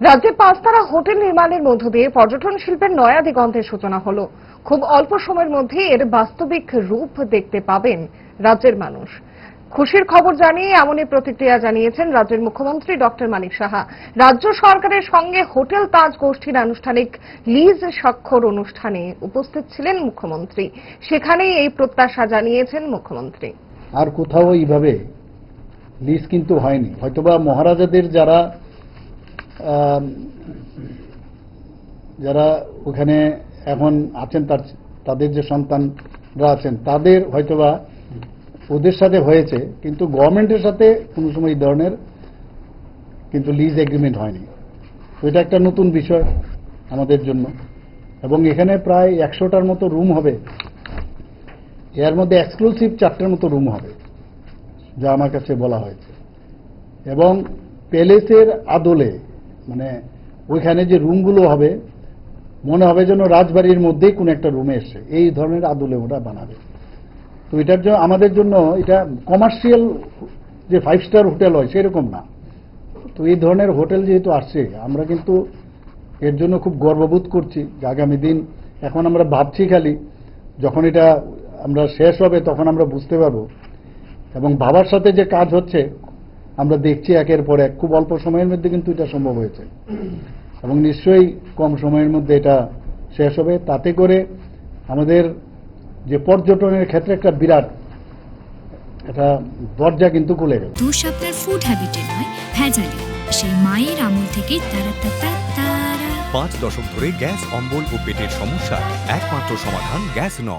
রাজ্যে পাঁচতারা হোটেল নির্মাণের মধ্য দিয়ে পর্যটন শিল্পের নয়া দিগন্তের সূচনা হলো। খুব অল্প সময়ের মধ্যে এর বাস্তবিক রূপ দেখতে পাবেন রাজ্যের মানুষ। খুশির খবর জানিয়ে এমনই প্রতিক্রিয়া জানিয়েছেন রাজ্যের মুখ্যমন্ত্রী ডক্টর মানিক সাহা। রাজ্য সরকারের সঙ্গে হোটেল তাজ গোষ্ঠীর আনুষ্ঠানিক লিজ স্বাক্ষর অনুষ্ঠানে উপস্থিত ছিলেন মুখ্যমন্ত্রী। সেখানেই এই প্রত্যাশা জানিয়েছেন মুখ্যমন্ত্রী। আর কোথাও এইভাবে লিজ কিন্তু হয়নি। হয়তোবা মহারাজাদের যারা যারা ওখানে এখন আছেন, তার তাদের যে সন্তানরা আছেন, তাদের হয়তোবা ওদের সাথে হয়েছে, কিন্তু গভর্নমেন্টের সাথে কোনো সময় এই ধরনের কিন্তু লিজ এগ্রিমেন্ট হয়নি। এটা একটা নতুন বিষয় আমাদের জন্য। এবং এখানে প্রায় একশোটার মতো রুম হবে। এর মধ্যে এক্সক্লুসিভ চারটের মতো রুম হবে, যা আমার কাছে বলা হয়েছে। এবং প্যালেসের আদলে মানে ওইখানে যে রুমগুলো হবে, মনে হবে যেন রাজবাড়ির মধ্যেই কোনো একটা রুমে এসছে। এই ধরনের আদলে ওরা বানাবে। তো এটার জন্য আমাদের জন্য এটা কমার্শিয়াল যে ফাইভ স্টার হোটেল হয়, সেরকম না। তো এই ধরনের হোটেল যেহেতু আসছে, আমরা কিন্তু এর জন্য খুব গর্ববোধ করছি যে আগামী দিন এখন আমরা ভাবছি খালি, যখন এটা আমরা শেষ হবে তখন আমরা বুঝতে পারব। এবং ভাবার সাথে যে কাজ হচ্ছে আমরা দেখছি একের পর এক। খুব অল্প সময়ের মধ্যে কিন্তু এটা সম্ভব হয়েছে। এবং নিশ্চয়ই কম সময়ের মধ্যে এটা শেষ হবে। তাতে করে আমাদের যে পর্যটনের ক্ষেত্রে একটা বিরাট একটা দরজা কিন্তু খুলে গেল। দোষ আপনার ফুড হ্যাবিটে নয় ভেজালে। সেই মায়ের আমল তারা তারা পাঁচ দশক ধরে গ্যাস অম্বল ও পেটের সমস্যা। একমাত্র সমাধান গ্যাস নল।